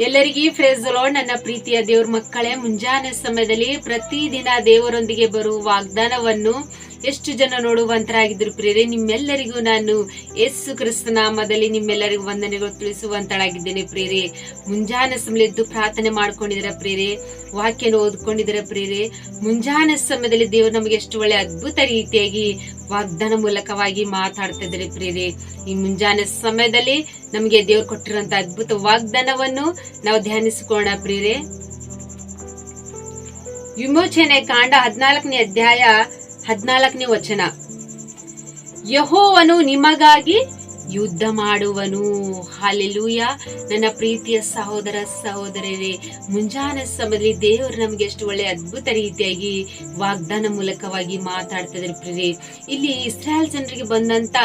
ಎಲ್ಲರಿಗೂ phrase lord ನನ್ನ ಪ್ರೀತಿಯ ದೇವ್ರ ಮಕ್ಕಳೇ ಮುಂಜಾನೆ ಸಮಯದಲ್ಲಿ ಪ್ರತಿದಿನ ದೇವರೊಂದಿಗೆ ಬರುವ ವಾಗ್ದಾನವನ್ನು ಎಷ್ಟು ಜನ ನೋಡುವಂತರಾಗಿದ್ರು ಪ್ರೇರೆ ನಿಮ್ಮೆಲ್ಲರಿಗೂ ನಾನು ಯೇಸು ಕ್ರಿಸ್ತ ನಾಮದಲ್ಲಿ ನಿಮ್ಮೆಲ್ಲರಿಗೂ ವಂದನೆಗಳು ತಿಳಿಸುವಂತಳಾಗಿದ್ದೇನೆ ಪ್ರೇರೆ ಮುಂಜಾನೆ ಸಮಯದ್ದು ಪ್ರಾರ್ಥನೆ ಮಾಡ್ಕೊಂಡಿದ್ದೀರ ಪ್ರೇರೆ ವಾಕ್ಯನ ಓದ್ಕೊಂಡಿದ್ದೀರ ಪ್ರೇರೆ ಮುಂಜಾನೆ ಸಮಯದಲ್ಲಿ ದೇವರು ನಮಗೆ ಎಷ್ಟು ಒಳ್ಳೆ ಅದ್ಭುತ ರೀತಿಯಾಗಿ ವಾಗ್ದಾನ ಮೂಲಕವಾಗಿ ಮಾತಾಡ್ತಾ ಪ್ರೇರೆ ಈ ಮುಂಜಾನೆ ಸಮಯದಲ್ಲಿ ನಮಗೆ ದೇವರು ಕೊಟ್ಟಿರುವಂತ ಅದ್ಭುತ ವಾಗ್ದಾನವನ್ನು ನಾವು ಧ್ಯಾನಿಸಿಕೋಣ ಪ್ರೇರೆ ವಿಮೋಚನೆ ಕಾಂಡ ಹದಿನಾಲ್ಕನೇ ಅಧ್ಯಾಯ ಹದಿನಾಲ್ಕನೇ ವಚನ. ಯಹೋವನು ನಿಮಗಾಗಿ ಯುದ್ಧ ಮಾಡುವನು. ಹಾಲೆಲೂಯ. ನನ್ನ ಪ್ರೀತಿಯ ಸಹೋದರ ಸಹೋದರರೇ, ಮುಂಜಾನೆ ಸಮಯದಲ್ಲಿ ದೇವರು ನಮಗೆ ಎಷ್ಟು ಒಳ್ಳೆ ಅದ್ಭುತ ರೀತಿಯಾಗಿ ವಾಗ್ದಾನ ಮೂಲಕವಾಗಿ ಮಾತಾಡ್ತಿದ್ರು ಪ್ರಿಯರೇ. ಇಲ್ಲಿ ಇಸ್ರಾಯೇಲ್ ಜನರಿಗೆ ಬಂದಂತ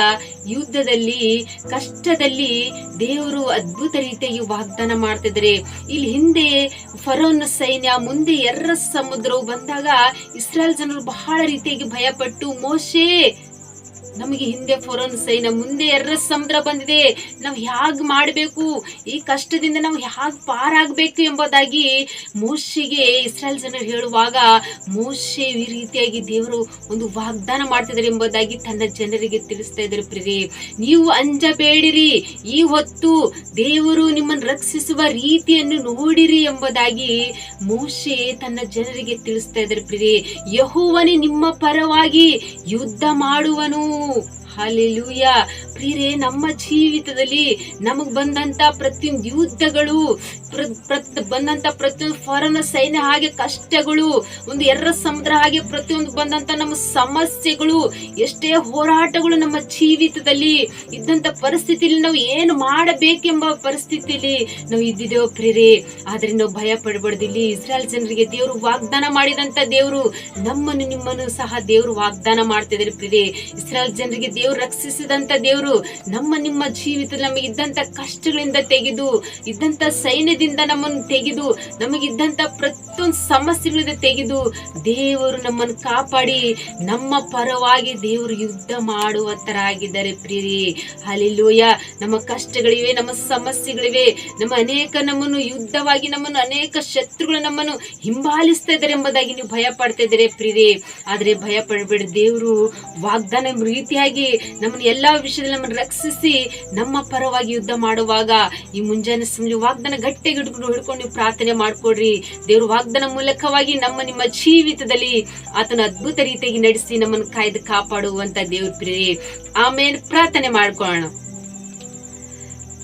ಯುದ್ಧದಲ್ಲಿ, ಕಷ್ಟದಲ್ಲಿ ದೇವರು ಅದ್ಭುತ ರೀತಿಯಾಗಿ ವಾಗ್ದಾನ ಮಾಡ್ತಿದ್ರೆ ಇಲ್ಲಿ ಹಿಂದೆ ಫರೋನ್ ಸೈನ್ಯ, ಮುಂದೆ ಎರ್ರ ಸಮುದ್ರವು ಬಂದಾಗ ಇಸ್ರಾಯೇಲ್ ಜನರು ಬಹಳ ರೀತಿಯಾಗಿ ಭಯಪಟ್ಟು ಮೋಶೆ ನಮಗೆ ಹಿಂದೆ ಫೊರನ್ ಸೈನ ಮುಂದೆ ಎರ್ರ ಸಮುದ್ರ ಬಂದಿದೆ. ನಾವು ಹ್ಯಾಗ್ ಮಾಡಬೇಕು? ಈ ಕಷ್ಟದಿಂದ ನಾವು ಹ್ಯಾಗ್ ಪಾರಾಗಬೇಕು ಎಂಬುದಾಗಿ ಮೋಶಿಗೆ ಇಸ್ರಾಯೇಲ್ ಜನರು ಹೇಳುವಾಗ ಮೋಶೆ ಈ ರೀತಿಯಾಗಿ ದೇವರು ಒಂದು ವಾಗ್ದಾನ ಮಾಡ್ತಿದ್ದಾರೆ ಎಂಬುದಾಗಿ ತನ್ನ ಜನರಿಗೆ ತಿಳಿಸ್ತಾ ಇದ್ದಾರೆ ಪ್ರೀತಿ ನೀವು ಅಂಜಬೇಡಿರಿ. ಈ ಹೊತ್ತು ದೇವರು ನಿಮ್ಮನ್ನು ರಕ್ಷಿಸುವ ರೀತಿಯನ್ನು ನೋಡಿರಿ ಎಂಬುದಾಗಿ ಮೋಶೆ ತನ್ನ ಜನರಿಗೆ ತಿಳಿಸ್ತಾ ಇದ್ದಾರೆ ಪ್ರೀತಿ ಯಹೋವನೇ ನಿಮ್ಮ ಪರವಾಗಿ ಯುದ್ಧ ಮಾಡುವನು. Brasil! ಹಾಲೆಲೂಯ ಪ್ರಿಯರೇ, ನಮ್ಮ ಜೀವಿತದಲ್ಲಿ ನಮಗ್ ಬಂದಂತ ಪ್ರತಿಯೊಂದು ಯುದ್ಧಗಳು ಬಂದಂತ ಪ್ರತಿಯೊಂದು ಫಾರನ ಸೈನ್ಯ ಹಾಗೆ ಕಷ್ಟಗಳು, ಒಂದು ಎರ್ರ ಸಮುದ್ರ ಹಾಗೆ ಪ್ರತಿಯೊಂದು ಬಂದಂತ ನಮ್ಮ ಸಮಸ್ಯೆಗಳು, ಎಷ್ಟೇ ಹೋರಾಟಗಳು ನಮ್ಮ ಜೀವಿತದಲ್ಲಿ ಇದ್ದಂತ ಪರಿಸ್ಥಿತಿಯಲ್ಲಿ ನಾವು ಏನು ಮಾಡಬೇಕೆಂಬ ಪರಿಸ್ಥಿತಿಯಲ್ಲಿ ನಾವು ಇದ್ದಿದ್ದೇವೆ ಪ್ರಿಯರೇ. ಆದ್ರೆ ನಾವು ಭಯ ಪಡಬಾರ್ದಿಲ್ಲಿ. ಇಸ್ರಾಯೇಲ್ ಜನರಿಗೆ ದೇವರು ವಾಗ್ದಾನ ಮಾಡಿದಂತ ದೇವರು ನಮ್ಮನ್ನು ನಿಮ್ಮನ್ನು ಸಹ ದೇವರು ವಾಗ್ದಾನ ಮಾಡ್ತಿದ್ದಾರೆ ಪ್ರಿಯರೇ. ಇಸ್ರಾಯಲ್ ಜನರಿಗೆ ದೇವರು ರಕ್ಷಿಸಿದಂತ ದೇವರು ನಮ್ಮ ನಿಮ್ಮ ಜೀವಿತ ನಮಗೆ ಇದ್ದಂತ ಕಷ್ಟಗಳಿಂದ ತೆಗೆದು, ಇದ್ದಂತ ಸೈನ್ಯದಿಂದ ನಮ್ಮನ್ನು ತೆಗೆದು ನಮಗಿದ್ದಂತ ಪ್ರತಿಯೊಂದು ಸಮಸ್ಯೆಗಳಿಂದ ತೆಗೆದು ದೇವರು ನಮ್ಮನ್ನು ಕಾಪಾಡಿ, ನಮ್ಮ ಪರವಾಗಿ ದೇವರು ಯುದ್ಧ ಮಾಡುವಂತರಾಗಿದ್ದಾರೆ ಪ್ರಿಯರೇ. ಅಲ್ಲಿಲೂಯ ನಮ್ಮ ಕಷ್ಟಗಳಿವೆ, ನಮ್ಮ ಸಮಸ್ಯೆಗಳಿವೆ, ನಮ್ಮ ಅನೇಕ ನಮ್ಮನ್ನು ಯುದ್ಧವಾಗಿ, ನಮ್ಮನ್ನು ಅನೇಕ ಶತ್ರುಗಳು ನಮ್ಮನ್ನು ಹಿಂಬಾಲಿಸ್ತಾ ಇದ್ದಾರೆ ಎಂಬುದಾಗಿ ನೀವು ಭಯ ಪಡ್ತಾ ಇದ್ದೀರಿ ಪ್ರೀರಿ ಆದ್ರೆ ಭಯ ಪಡಬೇಡ ದೇವರು ವಾಗ್ದಾನ ರೀತಿಯಾಗಿ ನಮ್ಮನ್ನು ಎಲ್ಲಾ ವಿಷಯದಲ್ಲಿ ನಮ್ಮನ್ನು ರಕ್ಷಿಸಿ ನಮ್ಮ ಪರವಾಗಿ ಯುದ್ಧ ಮಾಡುವಾಗ ಈ ಮುಂಜಾನೆ ಸಮಯ ವಾಗ್ದಾನ ಗಟ್ಟಿಗೆ ಹಿಡ್ಕೊಂಡು ಹಿಡ್ಕೊಂಡು ನೀವು ಪ್ರಾರ್ಥನೆ ಮಾಡ್ಕೊಡ್ರಿ. ದೇವ್ರ ವಾಗ್ದಾನ ಮೂಲಕವಾಗಿ ನಮ್ಮ ನಿಮ್ಮ ಜೀವಿತದಲ್ಲಿ ಆತನ ಅದ್ಭುತ ರೀತಿಯಾಗಿ ನಡೆಸಿ ನಮ್ಮನ್ನು ಕಾಯ್ದು ಕಾಪಾಡುವಂತ ದೇವ್ರ ಪ್ರೇರಿ ಆಮೇಲೆ ಪ್ರಾರ್ಥನೆ ಮಾಡ್ಕೊಳ್ಳೋಣ.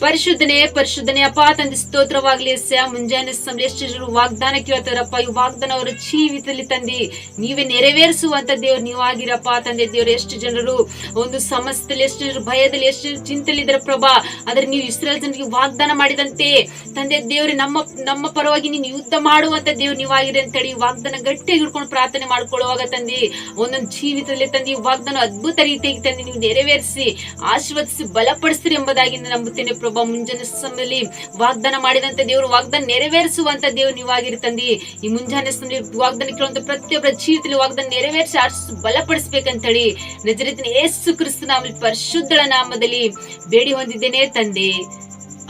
ಪರಿಶುದ್ಧನೆ ಪರಿಶುದ್ಧನೆ, ಅಪ್ಪ ತಂದೆ, ಸ್ತೋತ್ರವಾಗ್ಲಿ ಸ ಮುಂಜಾನೆ ಸಮಯ ಎಷ್ಟು ಜನರು ವಾಗ್ದಾನ ಕೇಳ್ತಾರಪ್ಪ ಈ ವಾಗ್ದಾನ ಅವರ ಜೀವಿತದಲ್ಲಿ ತಂದಿ. ನೀವೇ ನೆರವೇರಿಸುವಂತ ದೇವ್ರು, ನೀವಾಗಿರಪ್ಪ ತಂದೆ ದೇವ್ರು. ಎಷ್ಟು ಜನರು ಒಂದು ಸಮಸ್ಯೆಯಲ್ಲಿ ಎಷ್ಟು ಜನರು ಭಯದಲ್ಲಿ, ಎಷ್ಟು ಜನರು ಚಿಂತೆಯಲ್ಲಿ ಇದ್ದಾರೆ ಪ್ರಭಾ. ಆದ್ರೆ ನೀವು ಇಸ್ರೇಲ್ ಜನರಿಗೆ ವಾಗ್ದಾನ ಮಾಡಿದಂತೆ, ತಂದೆ ದೇವ್ರೆ, ನಮ್ಮ ನಮ್ಮ ಪರವಾಗಿ ನೀನು ಯುದ್ಧ ಮಾಡುವಂತ ದೇವ್ರು ನೀವಾಗಿರಿ ಅಂತೇಳಿ ವಾಗ್ದಾನ ಗಟ್ಟಿಯಾಗಿ ಹಿಡ್ಕೊಂಡು ಪ್ರಾರ್ಥನೆ ಮಾಡ್ಕೊಳ್ಳುವಾಗ ತಂದಿ, ಒಂದೊಂದು ಜೀವಿತದಲ್ಲಿ ತಂದಿ ವಾಗ್ದಾನ ಅದ್ಭುತ ರೀತಿಯಾಗಿ ತಂದಿ, ನೀವು ನೆರವೇರಿಸಿ, ಆಶೀರ್ವದಿಸಿ, ಬಲಪಡಿಸ್ತೀರಿ ಎಂಬುದಾಗಿ ನಂಬುತ್ತೇನೆ ಮುಂಜಾನೆ ಸಮಯದಲ್ಲಿ ವಾಗ್ದಾನ ಮಾಡಿದಂತ ದೇವರು ವಾಗ್ದಾನ ನೆರವೇರಿಸುವಂತ ದೇವ್ರು ನೀವಾಗಿರಿ ತಂದಿ. ಈ ಮುಂಜಾನೆ ಸಮಯದಲ್ಲಿ ವಾಗ್ದಾನ ಕೇಳುವಂತ ಪ್ರತಿಯೊಬ್ಬರ ಜೀವಿತದಲ್ಲಿ ವಾಗ್ದಾನ ನೆರವೇರಿಸಿ ಅಷ್ಟು ಬಲಪಡಿಸ್ಬೇಕಂತ ಹೇಳಿ ನಜರಿತಿನ ಏಸು ಕ್ರಿಸ್ತ ನಾಮಲ್ಲಿ ಪರಿಶುದ್ಧಳ ನಾಮದಲ್ಲಿ ಬೇಡಿ ಹೊಂದಿದ್ದೇನೆ ತಂದೆ.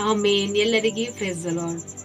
ಆಮೇನ್. ಎಲ್ಲರಿಗೂ ಫ್ರೆಸ್ ಲಾರ್ಡ್